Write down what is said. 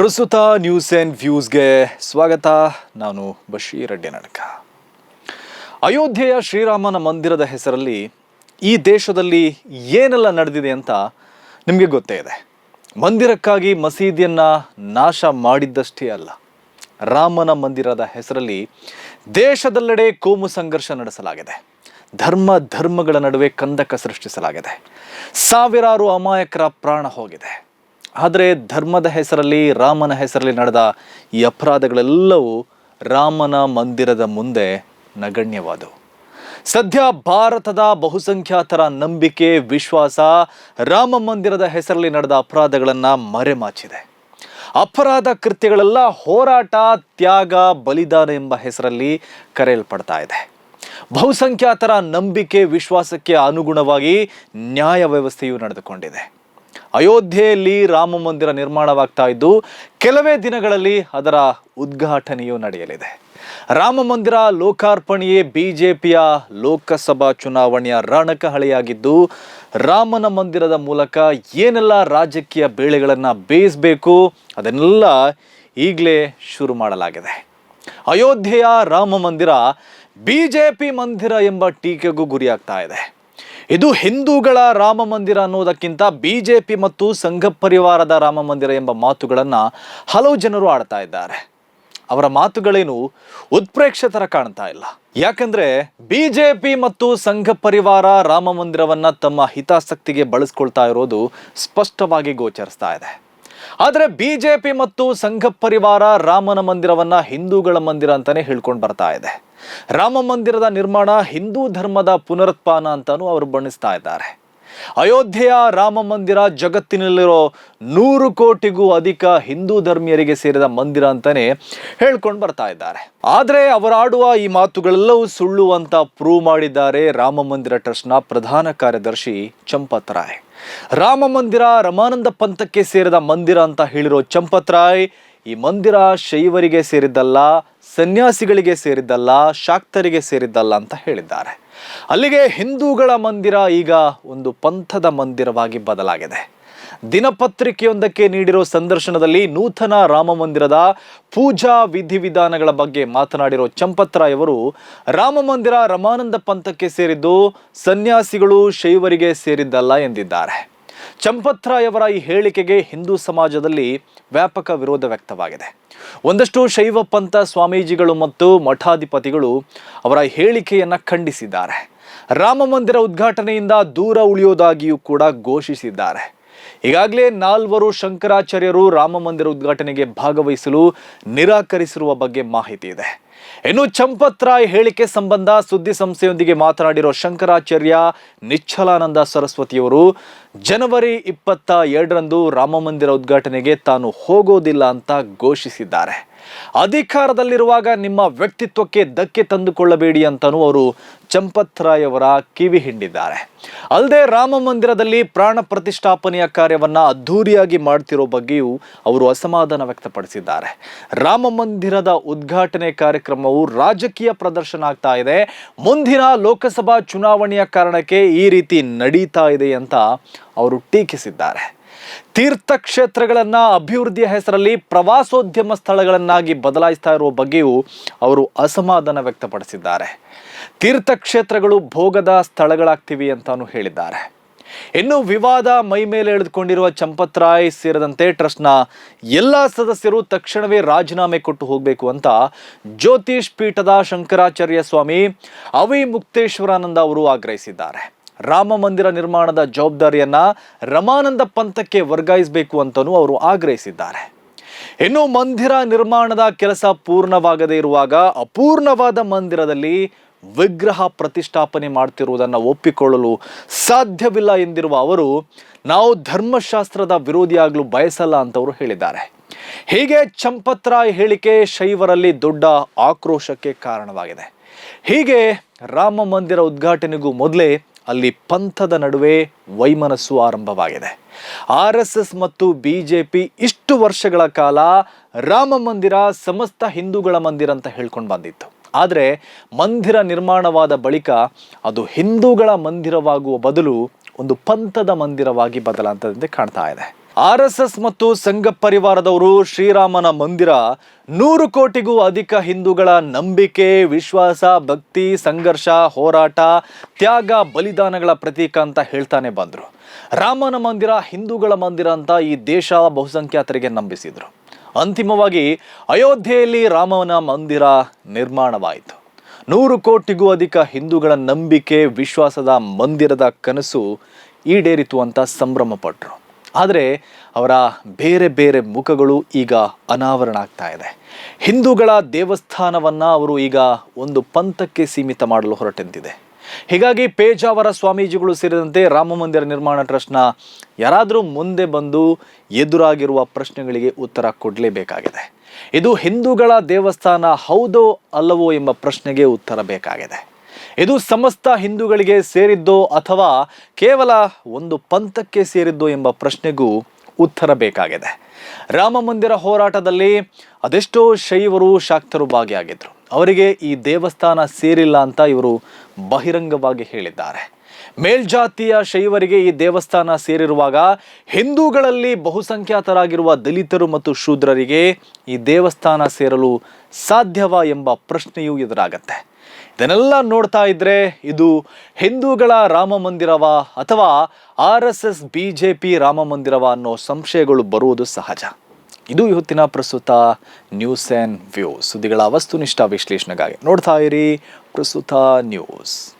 ಪ್ರಸ್ತುತ news and ವ್ಯೂಸ್ಗೆ ಸ್ವಾಗತ. ನಾನು ಬಶೀರ್ ಅಡ್ಡಿ ನಡಕ ಅಯೋಧ್ಯೆಯ ಶ್ರೀರಾಮನ ಮಂದಿರದ ಹೆಸರಲ್ಲಿ ಈ ದೇಶದಲ್ಲಿ ಏನೆಲ್ಲ ನಡೆದಿದೆ ಅಂತ ನಿಮಗೆ ಗೊತ್ತೇ ಇದೆ. ಮಂದಿರಕ್ಕಾಗಿ ಮಸೀದಿಯನ್ನು ನಾಶ ಮಾಡಿದ್ದಷ್ಟೇ ಅಲ್ಲ. ರಾಮನ ಮಂದಿರದ ಹೆಸರಲ್ಲಿ ದೇಶದೆಲ್ಲೆಡೆ ಕೋಮು ಸಂಘರ್ಷ ನಡೆಸಲಾಗಿದೆ. ಧರ್ಮ ಧರ್ಮಗಳ ನಡುವೆ ಕಂದಕ ಸೃಷ್ಟಿಸಲಾಗಿದೆ. ಸಾವಿರಾರು ಅಮಾಯಕರ ಪ್ರಾಣ ಹೋಗಿದೆ. ಆದರೆ ಧರ್ಮದ ಹೆಸರಲ್ಲಿ, ರಾಮನ ಹೆಸರಲ್ಲಿ ನಡೆದ ಈ ಅಪರಾಧಗಳೆಲ್ಲವೂ ರಾಮನ ಮಂದಿರದ ಮುಂದೆ ನಗಣ್ಯವಾದವು. ಸದ್ಯ ಭಾರತದ ಬಹುಸಂಖ್ಯಾತರ ನಂಬಿಕೆ, ವಿಶ್ವಾಸ ರಾಮ ಮಂದಿರದ ಹೆಸರಲ್ಲಿ ನಡೆದ ಅಪರಾಧಗಳನ್ನು ಮರೆಮಾಚಿದೆ. ಅಪರಾಧ ಕೃತ್ಯಗಳೆಲ್ಲ ಹೋರಾಟ, ತ್ಯಾಗ, ಬಲಿದಾನ ಎಂಬ ಹೆಸರಲ್ಲಿ ಕರೆಯಲ್ಪಡ್ತಾ ಇದೆ. ಬಹುಸಂಖ್ಯಾತರ ನಂಬಿಕೆ, ವಿಶ್ವಾಸಕ್ಕೆ ಅನುಗುಣವಾಗಿ ನ್ಯಾಯ ವ್ಯವಸ್ಥೆಯು ನಡೆದುಕೊಂಡಿದೆ. ಅಯೋಧ್ಯೆಯಲ್ಲಿ ರಾಮ ಮಂದಿರ ನಿರ್ಮಾಣವಾಗ್ತಾ ಇದ್ದು, ಕೆಲವೇ ದಿನಗಳಲ್ಲಿ ಅದರ ಉದ್ಘಾಟನೆಯೂ ನಡೆಯಲಿದೆ. ರಾಮ ಮಂದಿರ ಲೋಕಾರ್ಪಣೆಯೇ ಬಿಜೆಪಿಯ ಲೋಕಸಭಾ ಚುನಾವಣೆಯ ರಣಕಹಳೆಯಾಗಿದ್ದು, ರಾಮನ ಮಂದಿರದ ಮೂಲಕ ಏನೆಲ್ಲ ರಾಜಕೀಯ ಬೇಳೆಗಳನ್ನು ಬೇಯಿಸಬೇಕು, ಅದನ್ನೆಲ್ಲ ಈಗಲೇ ಶುರು ಮಾಡಲಾಗಿದೆ. ಅಯೋಧ್ಯೆಯ ರಾಮ ಮಂದಿರ ಬಿಜೆಪಿ ಮಂದಿರ ಎಂಬ ಟೀಕೆಗೂ ಗುರಿಯಾಗ್ತಾ ಇದೆ. ಇದು ಹಿಂದೂಗಳ ರಾಮ ಮಂದಿರ ಅನ್ನೋದಕ್ಕಿಂತ ಪಿ ಮತ್ತು ಸಂಘ ಪರಿವಾರದ ರಾಮ ಮಂದಿರ ಎಂಬ ಮಾತುಗಳನ್ನು ಹಲವು ಜನರು ಆಡ್ತಾ ಇದ್ದಾರೆ. ಅವರ ಮಾತುಗಳೇನು ಉತ್ಪ್ರೇಕ್ಷೆ ಥರ ಕಾಣ್ತಾ ಇಲ್ಲ. ಯಾಕಂದ್ರೆ ಪಿ ಮತ್ತು ಸಂಘ ಪರಿವಾರ ರಾಮ ಮಂದಿರವನ್ನ ತಮ್ಮ ಹಿತಾಸಕ್ತಿಗೆ ಬಳಸ್ಕೊಳ್ತಾ ಇರೋದು ಸ್ಪಷ್ಟವಾಗಿ ಗೋಚರಿಸ್ತಾ ಇದೆ. ಆದರೆ ಬಿಜೆಪಿ ಮತ್ತು ಸಂಘ ಪರಿವಾರ ರಾಮನ ಮಂದಿರವನ್ನ ಹಿಂದೂಗಳ ಮಂದಿರ ಅಂತಾನೆ ಹೇಳ್ಕೊಂಡು ಬರ್ತಾ ಇದೆ. ರಾಮ ಮಂದಿರದ ನಿರ್ಮಾಣ ಹಿಂದೂ ಧರ್ಮದ ಪುನರುತ್ಪಾನ ಅಂತಾನೂ ಅವರು ಬಣ್ಣಿಸ್ತಾ ಇದ್ದಾರೆ. ಅಯೋಧ್ಯೆಯ ರಾಮ ಮಂದಿರ ಜಗತ್ತಿನಲ್ಲಿರೋ ನೂರು ಕೋಟಿಗೂ ಅಧಿಕ ಹಿಂದೂ ಧರ್ಮೀಯರಿಗೆ ಸೇರಿದ ಮಂದಿರ ಅಂತಾನೆ ಹೇಳ್ಕೊಂಡು ಬರ್ತಾ ಇದ್ದಾರೆ. ಆದರೆ ಅವರಾಡುವ ಈ ಮಾತುಗಳೆಲ್ಲವೂ ಸುಳ್ಳು ಅಂತ ಪ್ರೂವ್ ಮಾಡಿದ್ದಾರೆ ರಾಮ ಮಂದಿರ ಟ್ರಸ್ಟ್ನ ಪ್ರಧಾನ ಕಾರ್ಯದರ್ಶಿ ಚಂಪತ್ ರಾಯ್. ರಾಮ ಮಂದಿರ ರಮಾನಂದ ಪಂಥಕ್ಕೆ ಸೇರಿದ ಮಂದಿರ ಅಂತ ಹೇಳಿರೋ ಚಂಪತ್ ರಾಯ್ ಈ ಮಂದಿರ ಶೈವರಿಗೆ ಸೇರಿದ್ದಲ್ಲ, ಸನ್ಯಾಸಿಗಳಿಗೆ ಸೇರಿದ್ದಲ್ಲ, ಶಾಕ್ತರಿಗೆ ಸೇರಿದ್ದಲ್ಲ ಅಂತ ಹೇಳಿದ್ದಾರೆ. ಅಲ್ಲಿಗೆ ಹಿಂದೂಗಳ ಮಂದಿರ ಈಗ ಒಂದು ಪಂಥದ ಮಂದಿರವಾಗಿ ಬದಲಾಗಿದೆ. ದಿನಪತ್ರಿಕೆಯೊಂದಕ್ಕೆ ನೀಡಿರೋ ಸಂದರ್ಶನದಲ್ಲಿ ನೂತನ ರಾಮ ಮಂದಿರದ ಪೂಜಾ ವಿಧಿವಿಧಾನಗಳ ಬಗ್ಗೆ ಮಾತನಾಡಿರೋ ಚಂಪತ್ರಾಯವರು ರಾಮ ಮಂದಿರ ರಮಾನಂದ ಪಂಥಕ್ಕೆ ಸೇರಿದ್ದು ಸನ್ಯಾಸಿಗಳು ಶೈವರಿಗೆ ಸೇರಿದ್ದಲ್ಲ ಎಂದಿದ್ದಾರೆ. ಚಂಪತ್ರಾಯ್ ಅವರ ಈ ಹೇಳಿಕೆಗೆ ಹಿಂದೂ ಸಮಾಜದಲ್ಲಿ ವ್ಯಾಪಕ ವಿರೋಧ ವ್ಯಕ್ತವಾಗಿದೆ. ಒಂದಷ್ಟು ಶೈವ ಪಂಥ ಸ್ವಾಮೀಜಿಗಳು ಮತ್ತು ಮಠಾಧಿಪತಿಗಳು ಅವರ ಹೇಳಿಕೆಯನ್ನು ಖಂಡಿಸಿದ್ದಾರೆ. ರಾಮ ಮಂದಿರ ಉದ್ಘಾಟನೆಯಿಂದ ದೂರ ಉಳಿಯೋದಾಗಿಯೂ ಕೂಡ ಘೋಷಿಸಿದ್ದಾರೆ. ಈಗಾಗಲೇ ನಾಲ್ವರು ಶಂಕರಾಚಾರ್ಯರು ರಾಮ ಮಂದಿರ ಉದ್ಘಾಟನೆಗೆ ಭಾಗವಹಿಸಲು ನಿರಾಕರಿಸಿರುವ ಬಗ್ಗೆ ಮಾಹಿತಿ ಇದೆ. ಇನ್ನು ಚಂಪತ್ ರಾಯ್ ಹೇಳಿಕೆ ಸಂಬಂಧ ಸುದ್ದಿ ಸಂಸ್ಥೆಯೊಂದಿಗೆ ಮಾತನಾಡಿರೋ ಶಂಕರಾಚಾರ್ಯ ನಿಚ್ಚಲಾನಂದ ಸರಸ್ವತಿಯವರು, ಜನವರಿ ಇಪ್ಪತ್ತ ಎರಡರಂದು ರಾಮ ಮಂದಿರ ಉದ್ಘಾಟನೆಗೆ ತಾನು ಹೋಗೋದಿಲ್ಲ ಅಂತ ಘೋಷಿಸಿದ್ದಾರೆ. ಅಧಿಕಾರದಲ್ಲಿರುವಾಗ ನಿಮ್ಮ ವ್ಯಕ್ತಿತ್ವಕ್ಕೆ ಧಕ್ಕೆ ತಂದುಕೊಳ್ಳಬೇಡಿ ಅಂತಲೂ ಅವರು ಚಂಪತ್ ರಾಯ್ ಅವರ ಕಿವಿ ಹಿಂಡಿದ್ದಾರೆ. ಅಲ್ಲದೆ ರಾಮ ಮಂದಿರದಲ್ಲಿ ಪ್ರಾಣ ಪ್ರತಿಷ್ಠಾಪನೆಯ ಕಾರ್ಯವನ್ನ ಅದ್ಧೂರಿಯಾಗಿ ಮಾಡ್ತಿರೋ ಬಗ್ಗೆಯೂ ಅವರು ಅಸಮಾಧಾನ ವ್ಯಕ್ತಪಡಿಸಿದ್ದಾರೆ. ರಾಮ ಮಂದಿರದ ಉದ್ಘಾಟನೆ ಕಾರ್ಯಕ್ರಮವು ರಾಜಕೀಯ ಪ್ರದರ್ಶನ ಆಗ್ತಾ ಇದೆ. ಮುಂದಿನ ಲೋಕಸಭಾ ಚುನಾವಣೆಯ ಕಾರಣಕ್ಕೆ ಈ ರೀತಿ ನಡೀತಾ ಇದೆ ಅಂತ ಅವರು ಟೀಕಿಸಿದ್ದಾರೆ. ತೀರ್ಥಕ್ಷೇತ್ರಗಳನ್ನ ಅಭಿವೃದ್ಧಿಯ ಹೆಸರಲ್ಲಿ ಪ್ರವಾಸೋದ್ಯಮ ಸ್ಥಳಗಳನ್ನಾಗಿ ಬದಲಾಯಿಸ್ತಾ ಇರುವ ಬಗ್ಗೆಯೂ ಅವರು ಅಸಮಾಧಾನ ವ್ಯಕ್ತಪಡಿಸಿದ್ದಾರೆ. ತೀರ್ಥಕ್ಷೇತ್ರಗಳು ಭೋಗದ ಸ್ಥಳಗಳಾಗ್ತಿವಿ ಅಂತಾನು ಹೇಳಿದ್ದಾರೆ. ಇನ್ನು ವಿವಾದ ಮೈ ಮೇಲೆ ಎಳೆದುಕೊಂಡಿರುವ ಚಂಪತ್ ರಾಯ್ ಸೇರಿದಂತೆ ಟ್ರಸ್ಟ್ನ ಎಲ್ಲ ಸದಸ್ಯರು ತಕ್ಷಣವೇ ರಾಜೀನಾಮೆ ಕೊಟ್ಟು ಹೋಗಬೇಕು ಅಂತ ಜ್ಯೋತಿಷ್ ಪೀಠದ ಶಂಕರಾಚಾರ್ಯ ಸ್ವಾಮಿ ಅವಿ ಮುಕ್ತೇಶ್ವರಾನಂದ ಅವರು ಆಗ್ರಹಿಸಿದ್ದಾರೆ. ರಾಮ ಮಂದಿರ ನಿರ್ಮಾಣದ ಜವಾಬ್ದಾರಿಯನ್ನ ರಮಾನಂದ ಪಂಥಕ್ಕೆ ವರ್ಗಾಯಿಸಬೇಕು ಅಂತಲೂ ಅವರು ಆಗ್ರಹಿಸಿದ್ದಾರೆ. ಇನ್ನು ಮಂದಿರ ನಿರ್ಮಾಣದ ಕೆಲಸ ಪೂರ್ಣವಾಗದೇ ಇರುವಾಗ ಅಪೂರ್ಣವಾದ ಮಂದಿರದಲ್ಲಿ ವಿಗ್ರಹ ಪ್ರತಿಷ್ಠಾಪನೆ ಮಾಡ್ತಿರುವುದನ್ನು ಒಪ್ಪಿಕೊಳ್ಳಲು ಸಾಧ್ಯವಿಲ್ಲ ಎಂದಿರುವ ಅವರು, ನಾವು ಧರ್ಮಶಾಸ್ತ್ರದ ವಿರೋಧಿಯಾಗಲು ಬಯಸಲ್ಲ ಅಂತವರು ಹೇಳಿದ್ದಾರೆ. ಹೀಗೆ ಚಂಪತ್ರಾಯ್ ಹೇಳಿಕೆ ಶೈವರಲ್ಲಿ ದೊಡ್ಡ ಆಕ್ರೋಶಕ್ಕೆ ಕಾರಣವಾಗಿದೆ. ಹೀಗೆ ರಾಮ ಮಂದಿರ ಉದ್ಘಾಟನೆಗೂ ಮೊದಲೇ ಅಲ್ಲಿ ಪಂಥದ ನಡುವೆ ವೈಮನಸ್ಸು ಆರಂಭವಾಗಿದೆ. ಆರ್ ಎಸ್ ಎಸ್ ಮತ್ತು ಬಿ ಜೆ ಪಿ ಇಷ್ಟು ವರ್ಷಗಳ ಕಾಲ ರಾಮ ಮಂದಿರ ಸಮಸ್ತ ಹಿಂದೂಗಳ ಮಂದಿರ ಅಂತ ಹೇಳ್ಕೊಂಡು ಬಂದಿತ್ತು. ಆದರೆ ಮಂದಿರ ನಿರ್ಮಾಣವಾದ ಬಳಿಕ ಅದು ಹಿಂದೂಗಳ ಮಂದಿರವಾಗುವ ಬದಲು ಒಂದು ಪಂಥದ ಮಂದಿರವಾಗಿ ಬದಲಾಂತದಂತೆ ಕಾಣ್ತಾ ಇದೆ. ಆರ್ ಎಸ್ ಎಸ್ ಮತ್ತು ಸಂಘ ಪರಿವಾರದವರು ಶ್ರೀರಾಮನ ಮಂದಿರ ನೂರು ಕೋಟಿಗೂ ಅಧಿಕ ಹಿಂದೂಗಳ ನಂಬಿಕೆ, ವಿಶ್ವಾಸ, ಭಕ್ತಿ, ಸಂಘರ್ಷ, ಹೋರಾಟ, ತ್ಯಾಗ, ಬಲಿದಾನಗಳ ಪ್ರತೀಕ ಅಂತ ಹೇಳ್ತಾನೆ ಬಂದರು. ರಾಮನ ಮಂದಿರ ಹಿಂದೂಗಳ ಮಂದಿರ ಅಂತ ಈ ದೇಶ ಬಹುಸಂಖ್ಯಾತರಿಗೆ ನಂಬಿಸಿದ್ರು. ಅಂತಿಮವಾಗಿ ಅಯೋಧ್ಯೆಯಲ್ಲಿ ರಾಮನ ಮಂದಿರ ನಿರ್ಮಾಣವಾಯಿತು. ನೂರು ಕೋಟಿಗೂ ಅಧಿಕ ಹಿಂದೂಗಳ ನಂಬಿಕೆ, ವಿಶ್ವಾಸದ ಮಂದಿರದ ಕನಸು ಈಡೇರಿತು ಅಂತ ಸಂಭ್ರಮ ಪಟ್ಟರು ಆದರೆ ಅವರ ಬೇರೆ ಬೇರೆ ಮುಖಗಳು ಈಗ ಅನಾವರಣ ಆಗ್ತಾ ಇದೆ. ಹಿಂದೂಗಳ ದೇವಸ್ಥಾನವನ್ನು ಅವರು ಈಗ ಒಂದು ಪಂಥಕ್ಕೆ ಸೀಮಿತ ಮಾಡಲು ಹೊರಟಂತಿದೆ. ಹೀಗಾಗಿ ಪೇಜಾವರ ಸ್ವಾಮೀಜಿಗಳು ಸೇರಿದಂತೆ ರಾಮ ಮಂದಿರ ನಿರ್ಮಾಣ ಟ್ರಸ್ಟ್ನ ಯಾರಾದರೂ ಮುಂದೆ ಬಂದು ಎದುರಾಗಿರುವ ಪ್ರಶ್ನೆಗಳಿಗೆ ಉತ್ತರ ಕೊಡಲೇಬೇಕಾಗಿದೆ. ಇದು ಹಿಂದೂಗಳ ದೇವಸ್ಥಾನ ಹೌದೋ ಅಲ್ಲವೋ ಎಂಬ ಪ್ರಶ್ನೆಗೆ ಉತ್ತರ ಬೇಕಾಗಿದೆ. ಇದು ಸಮಸ್ತ ಹಿಂದೂಗಳಿಗೆ ಸೇರಿದ್ದೋ ಅಥವಾ ಕೇವಲ ಒಂದು ಪಂಥಕ್ಕೆ ಸೇರಿದ್ದೋ ಎಂಬ ಪ್ರಶ್ನೆಗೂ ಉತ್ತರ ಬೇಕಾಗಿದೆ. ರಾಮ ಮಂದಿರ ಹೋರಾಟದಲ್ಲಿ ಅದೆಷ್ಟೋ ಶೈವರು ಶಾಕ್ತರು ಭಾಗಿಯಾಗಿದ್ದರು ಅವರಿಗೆ ಈ ದೇವಸ್ಥಾನ ಸೇರಿಲ್ಲ ಅಂತ ಇವರು ಬಹಿರಂಗವಾಗಿ ಹೇಳಿದ್ದಾರೆ. ಮೇಲ್ಜಾತಿಯ ಶೈವರಿಗೆ ಈ ದೇವಸ್ಥಾನ ಸೇರಿರುವಾಗ ಹಿಂದೂಗಳಲ್ಲಿ ಬಹುಸಂಖ್ಯಾತರಾಗಿರುವ ದಲಿತರು ಮತ್ತು ಶೂದ್ರರಿಗೆ ಈ ದೇವಸ್ಥಾನ ಸೇರಲು ಸಾಧ್ಯವಾ ಎಂಬ ಪ್ರಶ್ನೆಯೂ ಎದುರಾಗತ್ತೆ. ಇದನ್ನೆಲ್ಲ ನೋಡ್ತಾ ಇದ್ರೆ ಇದು ಹಿಂದೂಗಳ ರಾಮ ಮಂದಿರವ ಅಥವಾ R S S B J P Rama ಮಂದಿರವ ಅನ್ನೋ ಸಂಶಯಗಳು ಬರುವುದು ಸಹಜ. ಇದು ಇವತ್ತಿನ ಪ್ರಸ್ತುತ ನ್ಯೂಸ್ ಆ್ಯಂಡ್ ವ್ಯೂಸ್. ಸುದ್ದಿಗಳ ವಸ್ತುನಿಷ್ಠ ವಿಶ್ಲೇಷಣೆಗಾಗಿ ನೋಡ್ತಾ ಇರಿ ಪ್ರಸ್ತುತ ನ್ಯೂಸ್.